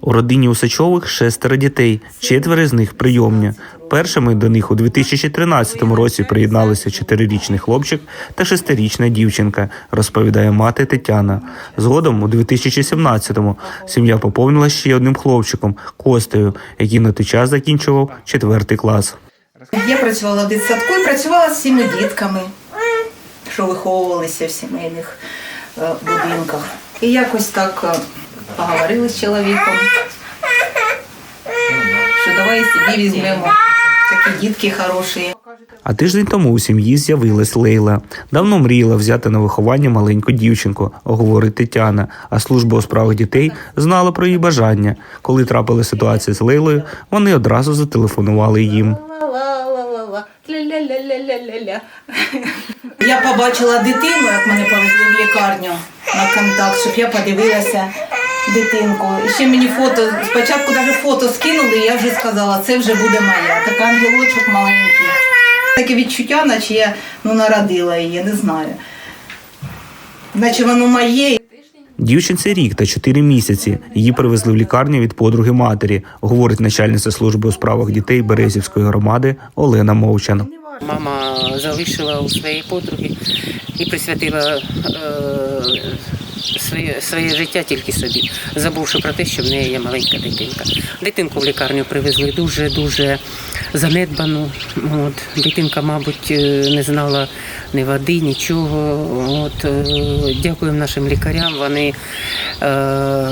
У родині Усачових шестеро дітей, четверо з них прийомні. Першими до них у 2013 році приєдналися чотирирічний хлопчик та шестирічна дівчинка, розповідає мати Тетяна. Згодом у 2017-му сім'я поповнила ще одним хлопчиком Костею, який на той час закінчував четвертий клас. Я працювала в дитсадку і працювала з цими дітками, що виховувалися в сімейних е, будинках. І якось так е, поговорили з чоловіком, що давай собі візьмемо такі дітки хороші. А тиждень тому у сім'ї з'явилась Лейла. Давно мріяла взяти на виховання маленьку дівчинку, говорить Тетяна. А служба у справах дітей знала про її бажання. Коли трапила ситуація з Лейлою, вони одразу зателефонували їм. Я побачила дитину, як мене повезли в лікарню на контакт, щоб я подивилася дитинку. І ще мені фото, спочатку навіть фото скинули, і я вже сказала, це вже буде моя. Така ангелочок маленький. Таке відчуття, наче я ну, народила її, не знаю. Наче воно моє. Дівчинці рік та чотири місяці. Її привезли в лікарню від подруги матері, говорить начальниця служби у справах дітей Березівської громади Олена Мовчан. Мама залишила у своєї подруги і присвятила е, своє, своє життя тільки собі, забувши про те, що в неї є маленька дитинка. Дитинку в лікарню привезли дуже-дуже занедбану. От. Дитинка, мабуть, е, не знала ні води, нічого. От. е, Дякуємо нашим лікарям. Вони е,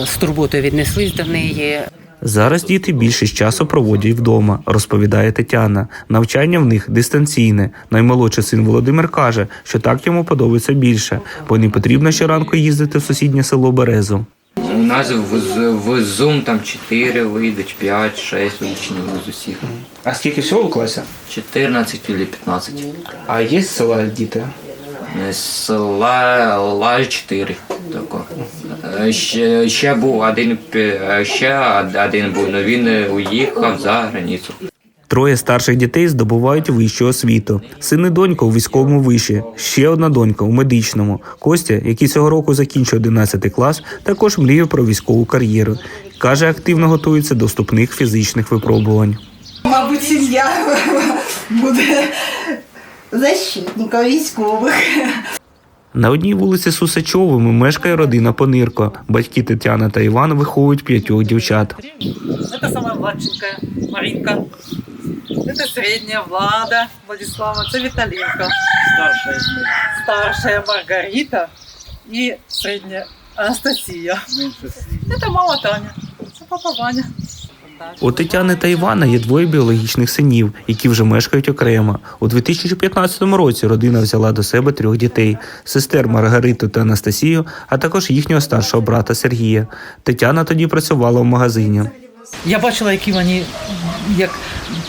з турботою віднеслись до неї. Зараз діти більшість часу проводять вдома, розповідає Тетяна. Навчання в них дистанційне. Наймолодший син Володимир каже, що так йому подобається більше, бо не потрібно щоранку їздити в сусіднє село Березу. У нас в, в Zoom там 4 вийдуть, 5, 6 учнів з усіх. А скільки всього у класі? 14 чи 15. А є з села діти? Е, села Ла 4. Тако. Е, Ще, ще був один, е, ще один був, але він уїхав за границю. Троє старших дітей здобувають вищу освіту. Син і донька у військовому виші, ще одна донька у медичному. Костя, який цього року закінчує 11 клас, також мріє про військову кар'єру. Каже, активно готується до вступних фізичних випробувань. Мабуть, сім'я буде защитником військових. На одній вулиці з Усачовими мешкає родина Понирко. Батьки Тетяна та Іван виховують п'ятьох дівчат. Это самая младшенькая Маринка. Это средняя Влада Владислава. Это Виталинка. Старшая. Старшая Маргарита. И средняя Анастасия. Это мама Таня. Это папа Ваня. У Тетяни та Івана є двоє біологічних синів, які вже мешкають окремо. У 2015 році родина взяла до себе трьох дітей: сестер Маргариту та Анастасію, а також їхнього старшого брата Сергія. Тетяна тоді працювала в магазині. Я бачила, які вони як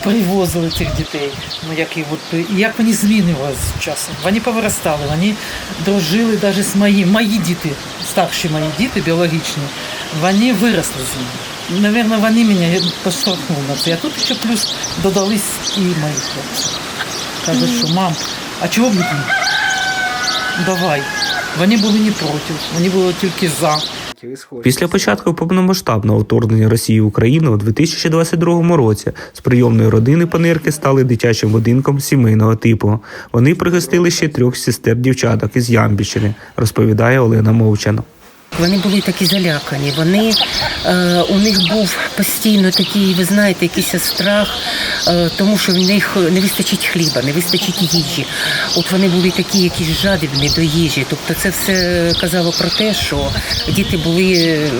привозили цих дітей, ну які от, як вони змінювалися з часом. Вони повиростали, вони дружили навіть з моїм. Мої діти, старші мої діти біологічні, вони виросли з ними. Навірно, вони мене поштовхнули на це. А тут ще плюс додались і мої хлопці. Кажуть, що мам, а чого б? Давай. Вони були не проти, вони були тільки за. Після початку повномасштабного вторгнення Росії в Україну у 2022 році з прийомної родини Панирки стали дитячим будинком сімейного типу. Вони пригостили ще трьох сестер дівчаток із Ямбіщини, розповідає Олена Мовчан. Вони були такі залякані. Вони е, у них був постійно такий, ви знаєте, якийсь страх, е, тому що в них не вистачить хліба, не вистачить їжі. От вони були такі, якісь жадібні до їжі. Тобто, це все казало про те, що діти були е,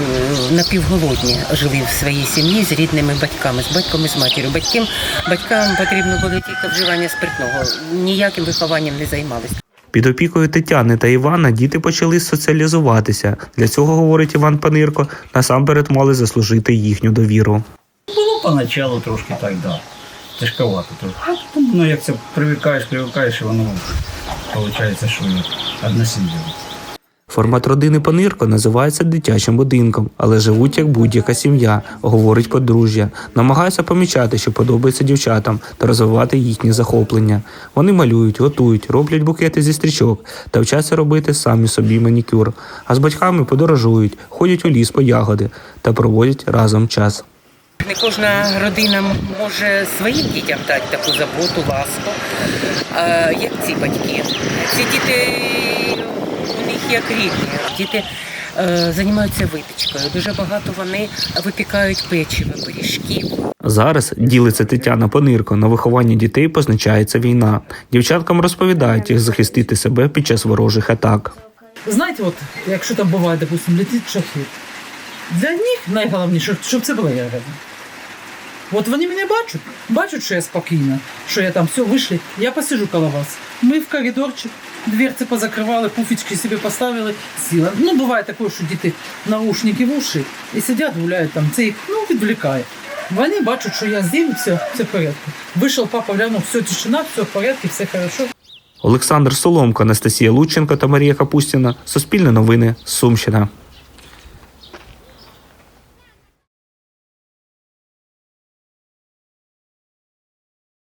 напівголодні, жили в своїй сім'ї з рідними батьками, з батьком і з матір'ю. Батькам, батькам потрібно було тільки вживання спиртного, ніяким вихованням не займалися. Під опікою Тетяни та Івана діти почали соціалізуватися. Для цього, говорить Іван Панирко, насамперед мали заслужити їхню довіру. Було поначалу трошки так, да. Тяжковато ну, як це привикаєш, привикаєш, і воно виходить, що одна сім'я. Формат родини Панирко називається дитячим будинком, але живуть як будь-яка сім'я, говорить подружжя. Намагаються помічати, що подобається дівчатам, та розвивати їхні захоплення. Вони малюють, готують, роблять букети зі стрічок та вчаться робити самі собі манікюр. А з батьками подорожують, ходять у ліс по ягоди та проводять разом час. Не кожна родина може своїм дітям дати таку заботу, ласку, а, як ці батьки. Ці діти як рідні. Діти е, займаються випічкою. Дуже багато вони випікають печиво, пиріжків. Зараз ділиться Тетяна Понирко. На вихованні дітей позначається війна. Дівчаткам розповідають, як захистити себе під час ворожих атак. Знаєте, от якщо там буває, допустим, летить шахет, для них найголовніше, щоб це було ягода. От вони мене бачать, бачать, що я спокійна, що я там все вийшли, я посижу коло вас. Ми в коридорчик, дверці позакривали, пуфічки собі поставили, сіла. Ну, буває таке, що діти наушники в уші і сидять, гуляють там, це їх ну, відвлікає. Вони бачать, що я з'їв, все, все в порядку. Вийшов папа, глянув, все тишина, все в порядку, все хорошо. Олександр Соломко, Анастасія Лученко та Марія Капустіна. Суспільне новини. Сумщина.